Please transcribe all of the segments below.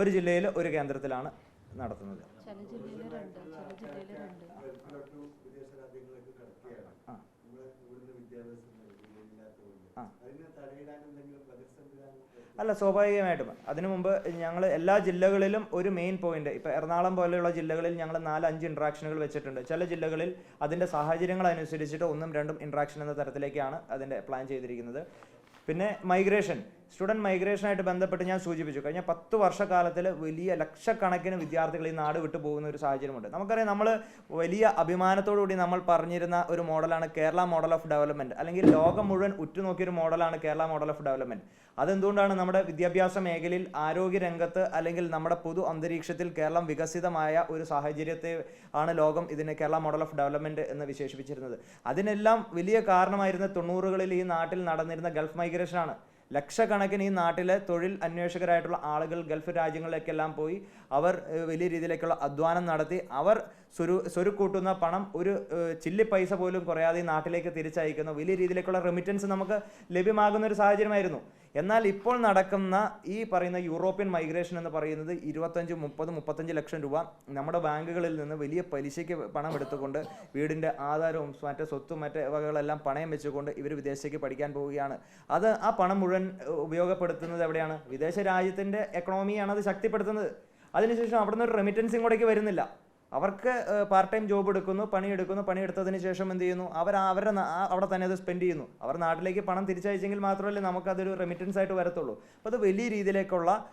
ഒരു ജില്ലയിൽ ഒരു കേന്ദ്രത്തിലാണ് നടത്തുന്നത്. അല്ല സ്വാഭാവികമായിട്ടും. അതിനു മുമ്പ് ഞങ്ങൾ എല്ലാ ജില്ലകളിലും ഒരു മെയിൻ പോയിന്റ് ഇപ്പൊ എറണാകുളം പോലെയുള്ള ജില്ലകളിൽ ഞങ്ങൾ നാല് അഞ്ച് ഇൻട്രാക്ഷനുകൾ വെച്ചിട്ടുണ്ട്. ചില ജില്ലകളിൽ അതിന്റെ സാഹചര്യങ്ങൾ അനുസരിച്ചിട്ട് ഒന്നും രണ്ടും ഇന്ററാക്ഷൻ എന്ന തരത്തിലേക്കാണ് അതിന്റെ പ്ലാൻ ചെയ്തിരിക്കുന്നത്. പിന്നെ മൈഗ്രേഷൻ സ്റ്റുഡന്റ് മൈഗ്രേഷനായിട്ട് ബന്ധപ്പെട്ട് ഞാൻ സൂചിപ്പിച്ചു. കഴിഞ്ഞ പത്ത് വർഷക്കാലത്തിൽ വലിയ ലക്ഷക്കണക്കിന് വിദ്യാർത്ഥികൾ ഈ നാട് വിട്ടു പോകുന്ന ഒരു സാഹചര്യമുണ്ട്. നമുക്കറിയാം നമ്മൾ വലിയ അഭിമാനത്തോടു കൂടി നമ്മൾ പറഞ്ഞിരുന്ന ഒരു മോഡലാണ് കേരള മോഡൽ ഓഫ് ഡെവലപ്മെന്റ് അല്ലെങ്കിൽ ലോകം മുഴുവൻ ഉറ്റുനോക്കിയൊരു മോഡലാണ് കേരള മോഡൽ ഓഫ് ഡെവലപ്മെന്റ് അതെന്തുകൊണ്ടാണ് നമ്മുടെ വിദ്യാഭ്യാസ മേഖലയിൽ ആരോഗ്യ രംഗത്ത് അല്ലെങ്കിൽ നമ്മുടെ പൊതു അന്തരീക്ഷത്തിൽ കേരളം വികസിതമായ ഒരു സാഹചര്യത്തെ ആണ് ലോകം ഇതിനെ കേരള മോഡൽ ഓഫ് ഡെവലപ്മെന്റ് എന്ന് വിശേഷിപ്പിച്ചിരുന്നത്. അതിനെല്ലാം വലിയ കാരണമായിരുന്ന തൊണ്ണൂറുകളിൽ ഈ നാട്ടിൽ നടന്നിരുന്ന ഗൾഫ് മൈഗ്രേഷൻ ആണ് ലക്ഷക്കണക്കിന് ഈ നാട്ടിലെ തൊഴിൽ അന്വേഷകരായിട്ടുള്ള ആളുകൾ ഗൾഫ് രാജ്യങ്ങളിലേക്കെല്ലാം പോയി അവർ വലിയ രീതിയിലേക്കുള്ള അധ്വാനം നടത്തി. അവർ സ്വരു സ്വരുക്കൂട്ടുന്ന പണം ഒരു ചില്ലി പൈസ പോലും കുറയാതെ ഈ നാട്ടിലേക്ക് തിരിച്ചയക്കുന്ന. വലിയ രീതിയിലേക്കുള്ള റെമിറ്റൻസ് നമുക്ക് ലഭ്യമാകുന്ന ഒരു സാഹചര്യമായിരുന്നു. എന്നാൽ ഇപ്പോൾ നടക്കുന്ന ഈ പറയുന്ന യൂറോപ്യൻ മൈഗ്രേഷൻ എന്ന് പറയുന്നത് ഇരുപത്തഞ്ച് മുപ്പത് മുപ്പത്തഞ്ച് ലക്ഷം രൂപ നമ്മുടെ ബാങ്കുകളിൽ നിന്ന് വലിയ പലിശയ്ക്ക് പണം എടുത്തുകൊണ്ട് വീടിന്റെ ആധാരവും മറ്റേ സ്വത്തും മറ്റേ വകകളെല്ലാം പണയം വെച്ചുകൊണ്ട് ഇവർ വിദേശത്തേക്ക് പഠിക്കാൻ പോവുകയാണ്. അത് ആ പണം മുഴുവൻ ഉപയോഗപ്പെടുത്തുന്നത് എവിടെയാണ്? വിദേശ രാജ്യത്തിന്റെ എക്കണോമിയാണ് അത് ശക്തിപ്പെടുത്തുന്നത്. അതിനുശേഷം അവിടെ നിന്ന് ഒരു റെമിറ്റൻസിങ്ങോടേക്ക് വരുന്നില്ല. അവർക്ക് പാർട്ട് ടൈം ജോബ് എടുക്കുന്നു പണിയെടുക്കുന്നു പണിയെടുത്തതിന് ശേഷം എന്ത് ചെയ്യുന്നു? അവർ അവരുടെ അവിടെ തന്നെ അത് സ്പെൻഡ് ചെയ്യുന്നു. അവർ നാട്ടിലേക്ക് പണം തിരിച്ചയച്ചെങ്കിൽ മാത്രമല്ലേ നമുക്കതൊരു റെമിറ്റൻസ് ആയിട്ട് വരത്തുള്ളൂ. അപ്പോൾ അത് വലിയ രീതിയിലേക്കുള്ള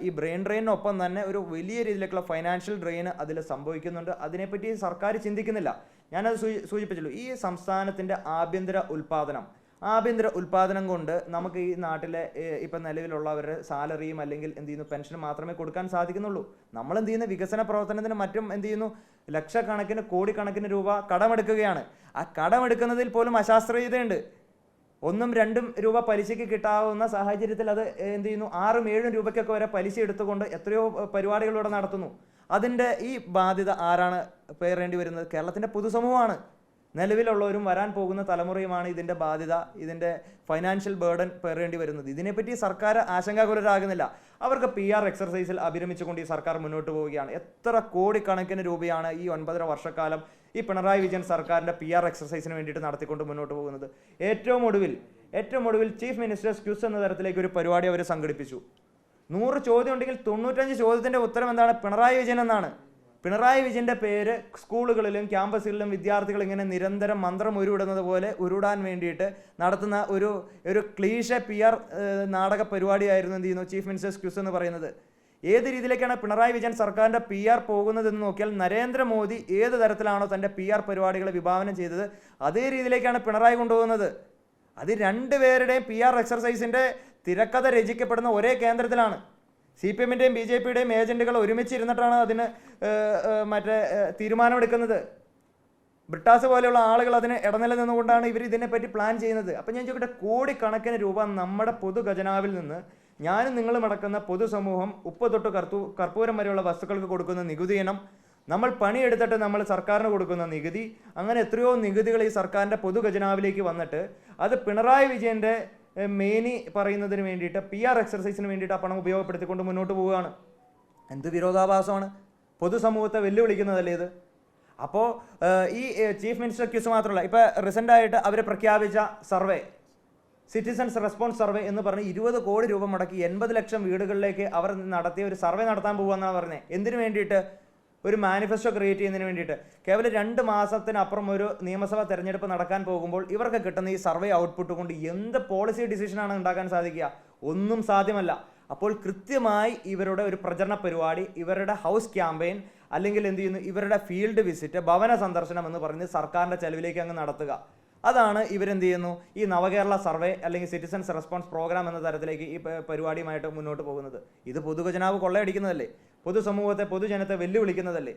ഈ ബ്രെയിൻ ഡ്രെയിനൊപ്പം തന്നെ ഒരു വലിയ രീതിയിലേക്കുള്ള ഫൈനാൻഷ്യൽ ഡ്രെയിൻ അതിൽ സംഭവിക്കുന്നുണ്ട്. അതിനെപ്പറ്റി സർക്കാർ ചിന്തിക്കുന്നില്ല. ഞാനത് സൂചി- സൂചിപ്പിച്ചുള്ളൂ. ഈ സംസ്ഥാനത്തിന്റെ ആഭ്യന്തര ഉൽപ്പാദനം ആഭ്യന്തര ഉൽപാദനം കൊണ്ട് നമുക്ക് ഈ നാട്ടിലെ ഇപ്പൊ നിലവിലുള്ളവരുടെ സാലറിയും അല്ലെങ്കിൽ എന്ത് ചെയ്യുന്നു പെൻഷനും മാത്രമേ കൊടുക്കാൻ സാധിക്കുന്നുള്ളൂ. നമ്മൾ എന്ത് ചെയ്യുന്നു വികസന പ്രവർത്തനത്തിന് മറ്റും എന്ത് ചെയ്യുന്നു ലക്ഷക്കണക്കിന് കോടിക്കണക്കിന് രൂപ കടമെടുക്കുകയാണ്. ആ കടമെടുക്കുന്നതിൽ പോലും അശാസ്ത്രീയതയുണ്ട്. ഒന്നും രണ്ടും രൂപ പലിശയ്ക്ക് കിട്ടാവുന്ന സാഹചര്യത്തിൽ അത് എന്ത് ചെയ്യുന്നു ആറും ഏഴും രൂപയ്ക്കൊക്കെ വരെ പലിശ എടുത്തുകൊണ്ട് എത്രയോ പരിപാടികളിവിടെ നടത്തുന്നു. അതിന്റെ ഈ ബാധ്യത ആരാണ് പേറേണ്ടി വരുന്നത്? കേരളത്തിന്റെ പൊതുസമൂഹമാണ്. നിലവിലുള്ളവരും വരാൻ പോകുന്ന തലമുറയുമാണ് ഇതിന്റെ ബാധ്യത ഇതിന്റെ ഫൈനാൻഷ്യൽ ബേർഡൻ പേറേണ്ടി വരുന്നത്. ഇതിനെപ്പറ്റി സർക്കാർ ആശങ്കാകുലരാകുന്നില്ല. അവർക്ക് പി ആർ എക്സർസൈസിൽ അഭിരമിച്ചുകൊണ്ട് ഈ സർക്കാർ മുന്നോട്ട് പോവുകയാണ്. എത്ര കോടിക്കണക്കിന് രൂപയാണ് ഈ ഒൻപതര വർഷക്കാലം ഈ പിണറായി വിജയൻ സർക്കാരിന്റെ പി ആർ എക്സർസൈസിന് വേണ്ടിയിട്ട് നടത്തിക്കൊണ്ട് മുന്നോട്ട് പോകുന്നത്. ഏറ്റവും ഒടുവിൽ ഏറ്റവും ഒടുവിൽ ചീഫ് മിനിസ്റ്റേഴ്സ് ക്യൂസ് എന്ന തരത്തിലേക്ക് ഒരു പരിപാടി അവർ സംഘടിപ്പിച്ചു. നൂറ് ചോദ്യം ഉണ്ടെങ്കിൽ തൊണ്ണൂറ്റഞ്ച് ചോദ്യത്തിന്റെ ഉത്തരം എന്താണ്? പിണറായി വിജയൻ എന്നാണ്. പിണറായി വിജയന്റെ പേര് സ്കൂളുകളിലും ക്യാമ്പസുകളിലും വിദ്യാർത്ഥികൾ ഇങ്ങനെ നിരന്തരം മന്ത്രം ഉരുവിടുന്നത് പോലെ ഉരുടാൻ വേണ്ടിയിട്ട് നടത്തുന്ന ഒരു ഒരു ക്ലീഷ പി ആർ നാടക പരിപാടിയായിരുന്നു എന്ത് ചെയ്യുന്നു? ചീഫ് മിനിസ്റ്റേഴ്സ് ക്യൂസ് എന്ന് പറയുന്നത്. ഏത് രീതിയിലേക്കാണ് പിണറായി വിജയൻ സർക്കാരിന്റെ പി ആർ പോകുന്നതെന്ന് നോക്കിയാൽ നരേന്ദ്രമോദി ഏത് തരത്തിലാണോ തന്റെ പി ആർ പരിപാടികളെ വിഭാവനം ചെയ്തത് അതേ രീതിയിലേക്കാണ് പിണറായി കൊണ്ടുപോകുന്നത്. അത് രണ്ടുപേരുടെയും പി ആർ എക്സർസൈസിന്റെ തിരക്കഥ രചിക്കപ്പെടുന്ന ഒരേ കേന്ദ്രത്തിലാണ്. സി പി എമ്മിന്റെയും ബി ജെ പിയുടെയും ഏജന്റുകൾ ഒരുമിച്ചിരുന്നിട്ടാണ് അതിന് മറ്റേ തീരുമാനമെടുക്കുന്നത്. ബ്രിട്ടാസ് പോലെയുള്ള ആളുകൾ അതിന് ഇടനില നിന്നുകൊണ്ടാണ് ഇവർ ഇതിനെപ്പറ്റി പ്ലാൻ ചെയ്യുന്നത്. അപ്പം ഞാൻ ചോദിക്കട്ടെ കോടിക്കണക്കിന് രൂപ നമ്മുടെ പൊതു ഖജനാവിൽ നിന്ന് ഞാനും നിങ്ങളും അടക്കുന്ന പൊതുസമൂഹം ഉപ്പ് തൊട്ട് കർത്തൂ കർപ്പൂരം വരെയുള്ള വസ്തുക്കൾക്ക് കൊടുക്കുന്ന നികുതി ഇനം നമ്മൾ പണിയെടുത്തിട്ട് നമ്മൾ സർക്കാരിന് കൊടുക്കുന്ന നികുതി അങ്ങനെ എത്രയോ നികുതികൾ ഈ സർക്കാരിന്റെ പൊതുഖജനാവിലേക്ക് വന്നിട്ട് അത് പിണറായി വിജയന്റെ മേനി പറയുന്നതിന് വേണ്ടിയിട്ട് പി ആർ എക്സർസൈസിന് വേണ്ടിയിട്ട് ആ പണം ഉപയോഗപ്പെടുത്തിക്കൊണ്ട് മുന്നോട്ട് പോവുകയാണ്. എന്ത് വിരോധാഭാസമാണ്? പൊതുസമൂഹത്തെ വെല്ലുവിളിക്കുന്നതല്ലേ ഇത്? അപ്പോൾ ഈ ചീഫ് മിനിസ്റ്റർ ക്യൂസ് മാത്രമല്ല ഇപ്പോൾ റീസെന്റായിട്ട് അവർ പ്രഖ്യാപിച്ച സർവേ സിറ്റിസൺസ് റെസ്പോൺസ് സർവേ എന്ന് പറഞ്ഞ് ഇരുപത് കോടി രൂപ മുടക്കി എൺപത് ലക്ഷം വീടുകളിലേക്ക് അവർ നടത്തിയ ഒരു സർവേ നടത്താൻ പോകുമെന്നാണ് പറഞ്ഞത്. എന്തിനു വേണ്ടിയിട്ട്? ഒരു മാനിഫെസ്റ്റോ ക്രിയേറ്റ് ചെയ്യുന്നതിന് വേണ്ടിയിട്ട്. കേവലം രണ്ട് മാസത്തിനപ്പുറം ഒരു നിയമസഭാ തെരഞ്ഞെടുപ്പ് നടക്കാൻ പോകുമ്പോൾ ഇവർക്ക് കിട്ടുന്ന ഈ സർവേ ഔട്ട്പുട്ട് കൊണ്ട് എന്ത് പോളിസി ഡിസിഷനാണ് ഉണ്ടാക്കാൻ സാധിക്കുക? ഒന്നും സാധ്യമല്ല. അപ്പോൾ കൃത്യമായി ഇവരുടെ ഒരു പ്രചരണ പരിപാടി ഇവരുടെ ഹൗസ് ക്യാമ്പയിൻ അല്ലെങ്കിൽ എന്ത് ചെയ്യുന്നു? ഇവരുടെ ഫീൽഡ് വിസിറ്റ് ഭവന സന്ദർശനം എന്ന് പറയുന്നത് സർക്കാരിന്റെ ചെലവിലേക്ക് അങ്ങ് നടത്തുക. അതാണ് ഇവരെന്ത് ചെയ്യുന്നു? ഈ നവകേരള സർവേ അല്ലെങ്കിൽ സിറ്റിസൻസ് റെസ്പോൺസ് പ്രോഗ്രാം എന്ന തരത്തിലേക്ക് ഈ പരിപാടിയുമായിട്ട് മുന്നോട്ട് പോകുന്നത്. ഇത് പൊതുഖജനാവ് കൊള്ളയടിക്കുന്നതല്ലേ? പൊതുസമൂഹത്തെ പൊതുജനത്തെ വെല്ലുവിളിക്കുന്നതല്ലേ?